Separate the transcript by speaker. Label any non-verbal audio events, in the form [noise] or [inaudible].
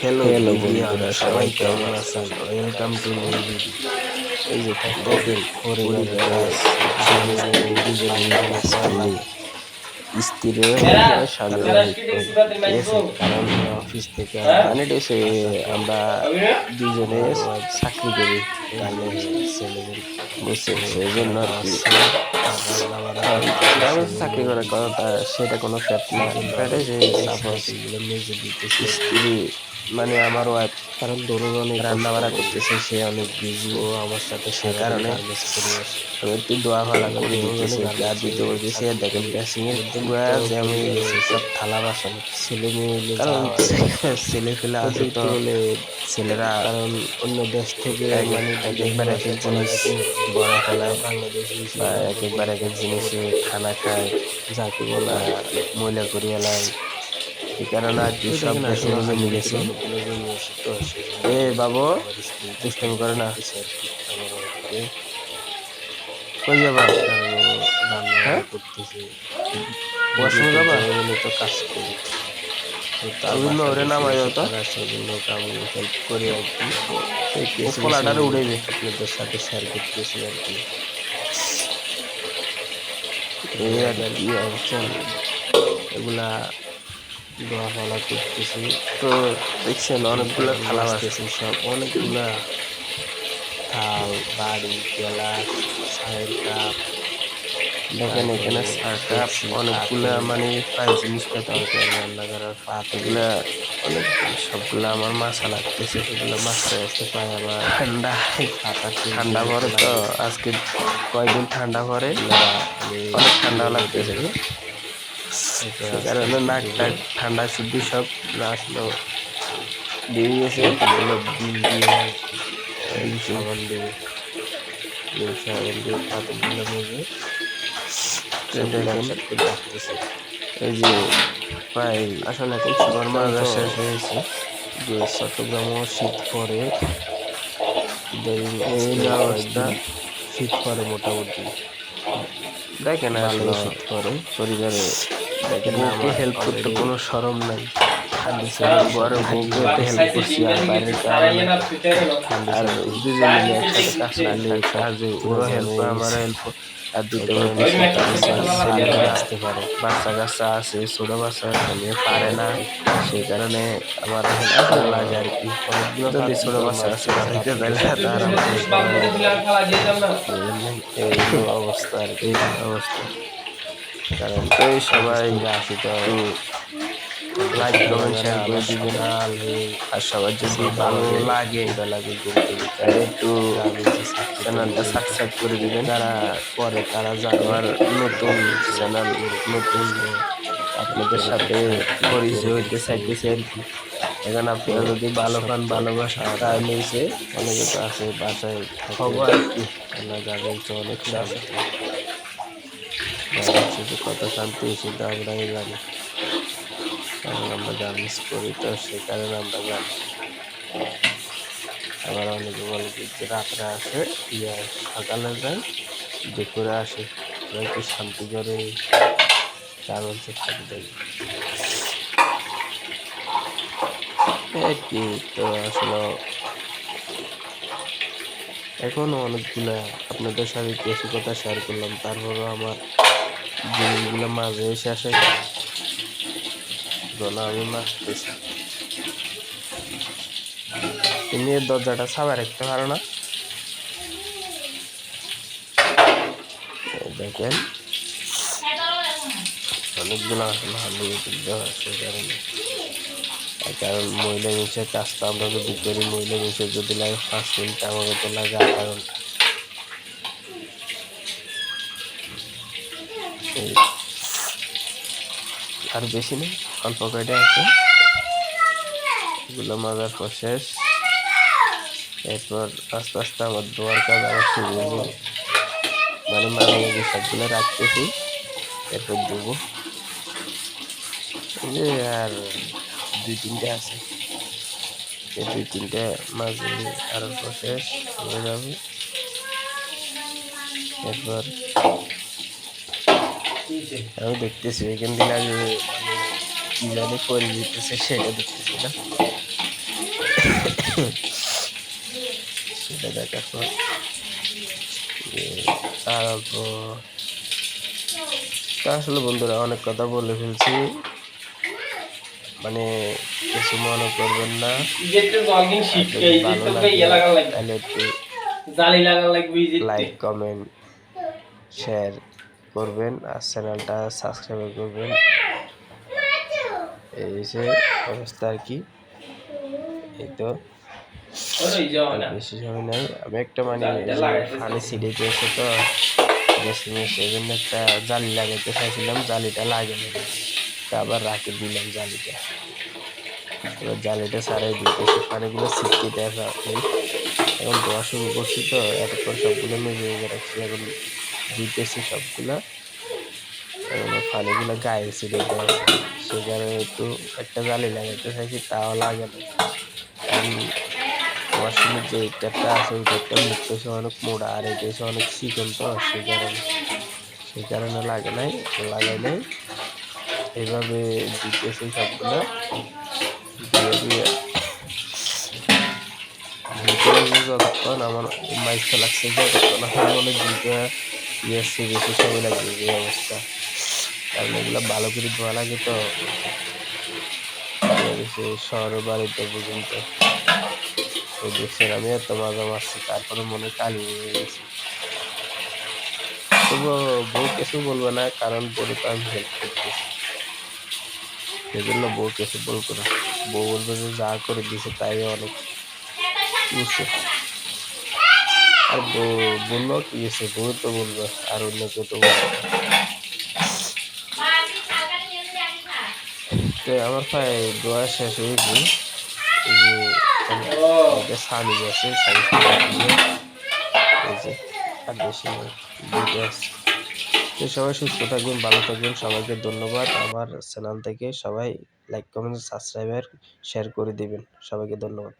Speaker 1: Hello
Speaker 2: hello
Speaker 1: বন্ধুরা সবাই কেমন আছেন? ওয়েলকাম টু নিউ ভিডিও
Speaker 2: এই যে
Speaker 1: দেখেন পরিবারের কাজ মিলে
Speaker 2: স্বামী
Speaker 1: কারণ অফিস থেকে
Speaker 2: মানে এসে আমরা দুজনে চাকরি করি সেই জন্য চাকরি করার কথা সেটা কোনো ফ্যাট না। ফ্যাট স্ত্রী মানে আমার ওয়াইফ
Speaker 1: কারণ দুজনে
Speaker 2: রান্না বাড়া করতেছে সে অনেক বিজি
Speaker 1: ও আমার সাথে
Speaker 2: সে কারণে আমি একটু দোয়া ভালো করে দিতেছি আর দিতে বলতেছি দেখেন ড্রেসিং এর জ্যাম হয়ে গেছে সব থালা বাসন।
Speaker 1: ছেলে মেয়ে
Speaker 2: কারণ। ছেলে ফেলে [laughs] আছে তো। ছেলেরা
Speaker 1: কারণ অন্য দেশ থেকে মানে
Speaker 2: এক একবার এক এক জিনিস বড়
Speaker 1: বাংলাদেশি
Speaker 2: বা এক একবার এক এক জিনিসে খানা খায়
Speaker 1: যাকে বলা
Speaker 2: ময়লা করিয়া লাই এই কারণে আর কি সব দেশে মিলে মিলেছে এ বাবু দুষ্টামি করে না কই যাবা হ্যাঁ? ওয়াশরুমে যাবা?
Speaker 1: তো কাজ করি
Speaker 2: বিভিন্ন ওরে নামাই দাও তো।
Speaker 1: সেজন্য আমি হেল্প করি আর কি এই
Speaker 2: পোলাটারে উড়াইবে।
Speaker 1: আপনাদের সাথে শেয়ার করতেছি আর কি
Speaker 2: এই আর কি অবস্থা
Speaker 1: এগুলা দোয়া ফলা করতেছি।
Speaker 2: তো দেখছেন অনেকগুলো থালা
Speaker 1: আসতেছি সব। অনেকগুলা থাল বাড়ি গেলাস চায়ের কাপ।
Speaker 2: দেখেন এখানে সারকাপ অনেকগুলা মানে প্রায় জিনিস পেতে হবে
Speaker 1: রান্না করার পাত
Speaker 2: এগুলা অনেক সবগুলা আমার মাছা লাগতেছে
Speaker 1: এগুলো মাছটা আসতে পায় আবার
Speaker 2: ঠান্ডা।
Speaker 1: পাতা
Speaker 2: ঠান্ডা পরে তো আজকে কয়েকদিন ঠান্ডা পরে অনেক ঠান্ডা লাগতেছে। কারণে নাক টাক ঠান্ডা শুদ্ধি সব না আসলো দিয়ে গেছে।
Speaker 1: ডিম দিয়ে সাবান ডিম সাবান দিয়ে
Speaker 2: এই যে প্রায়
Speaker 1: আসলে এখন শীতকাল
Speaker 2: শেষ হয়েছে।
Speaker 1: যে চট্টগ্রামও শীত পরে
Speaker 2: এই অবস্থা।
Speaker 1: শীত। পরে মোটামুটি।
Speaker 2: দেখেন আসলে
Speaker 1: শীত পরে
Speaker 2: পরিবারে বউকে হেল্প করতে কোনো সরম নাই। বড় বউকে হেল্প করছি আর বাইরের আর দুজন মিলে একসাথে কাজ করলে সাহায্য ওরও হেল্প আমারও হেল্প আর দুটো
Speaker 1: আসতে পারে।
Speaker 2: বাচ্চা কাচ্চা আছে ছোট বাচ্চা নিয়ে পারে না। সেই কারণে আমার হেল্প লাগে আর কি। অনেকগুলো ছোট বাচ্চা আছে তার এই অবস্থা আর কি। অবস্থা [laughs] কারণ এই সবাই
Speaker 1: আসি তো
Speaker 2: লাইক কমেন্ট শেয়ার করে দিবেন আর সবার যদি ভালো লাগে।
Speaker 1: লাগে
Speaker 2: তাহলে একটু চ্যানেলটা সাবস্ক্রাইব করে দিবেন।
Speaker 1: যারা করে তারা জানে
Speaker 2: নতুন চ্যানেল নতুন আপনাদের সাথে পরিচয় হইতে চাইতেছে আর কি। এখন আপনারা যদি ভালো পান ভালোবাসা তাহলে এসে
Speaker 1: অনেকে তো আছে বাসায়
Speaker 2: খবর আর কি।
Speaker 1: আল্লাহ যাবেন তো অনেক আছে শুধু কত শান্তি, শুধু আমরাই জানি। কারণ আমরা গার্মেন্টস করি তো সে কারণে আমরা জানি। আবার অনেকে বলে যে রাত্রে আসে, ইয়া, সকালে যায়, দুপুরে আসে। একটু শান্তি করে গার্মেন্টসে থাকবে? এই কি তো আসলে এখনও অনেকগুলা আপনাদের সাথে বেশি কথা শেয়ার করলাম। তারপরেও আমার জিনিসগুলো মাঝে হয়ে গেছে জন্য আমি মারতেছি।
Speaker 2: তুমি দরজাটা সাবা রাখতে পারো না।
Speaker 1: দেখেন, অনেকগুলো আসলে সেই কারণে কারণ মহিলা মিশে কাজটা আমরা যদি করি, মহিলা মিশে যদি লাগে পাঁচ মিনিট আমাকে তো লাগে আধা ঘণ্টা। এই আর বেশি নেই, অল্প কয়টা আছে। এগুলো মাজার পর শেষ। এরপর আস্তে আস্তে আমার দোয়ার কাজ আবার শুরু হয়ে মানে মাঝে সবগুলো রাখতেছি, এরপর দেবো। আর দুই তিনটে আছে। এই দুই তিনটে মাঝে আর শেষ হয়ে যাবে। এরপর আমি দেখতেছি এখান থেকে আগে কি জানি করে দিতেছে সেটা দেখতেছি না। সেটা দেখার পর তারপর তা আসলে বন্ধুরা অনেক কথা বলে ফেলছি। মানে কিছু মনে করবেন না। লাইক কমেন্ট শেয়ার করবেন, আর চ্যানেলটা সাবস্ক্রাইব করবেন। এই যে অবস্থা আর কি। এই তো। বেশি সময় নাই। আমি একটা মানে ফানি সিডে দিয়েছে তো সেই জন্য একটা জালি লাগাইতে চাইছিলাম, জালিটা লাগে না তা আবার রাখে দিলাম জালিটা। এবার জালিটা সারাই দিতেছি। পানিগুলো ছিটকে নেই এখন ধোয়া শুরু করছি তো, এতক্ষণ সবগুলো মেজে রাখছি এখন দিতেছি সবগুলো। পানিগুলো গায়ে ছিঁড়ে দেয়। সে কারণে একটু, একটা জালি লাগাইতে চাইছি তাও লাগে না। যে ট্যাপটা আছে ওই ট্যাপটা মুক্ত হচ্ছে অনেক মোড়া, আর এটা অনেক চিকন তো সেই কারণে সেই কারণে লাগে নাই, লাগাই নাই। এইভাবে দিতেছি সবগুলো। দিয়ে দিয়ে। যতক্ষণ আমার মাইকটা লাগছে, যতক্ষণ আমার মনে দুইটা ইয়ে বেশি সময় লাগবে, এই অবস্থা। কারণ এগুলো ভালো করে ধোয়া লাগে তো। শহরের বাড়িতে পর্যন্ত। দেখছেন আমি এত মজা মারছি, তারপরে মনে কালি হয়ে গেছে। তবুও বউ কিছু বলবে না, কারণ বলে তো আমি হেল্প করতেছি। সেজন্য বউ কিছু বলব না। বউ বলবে যে যা করে দিছে তাই অনেক। বুঝছে? আর বলল কি হয়েছে বউ তো বলবে আর অন্য কেউ তো বলবে আমার প্রায় দোয়া শেষ হয়েছে আর বেশি সবাই সুস্থ থাকবেন, ভালো থাকবেন, সবাইকে ধন্যবাদ। আমার চ্যানেল থেকে সবাই লাইক কমেন্ট সাবস্ক্রাইবার শেয়ার করে দিবেন। সবাইকে ধন্যবাদ।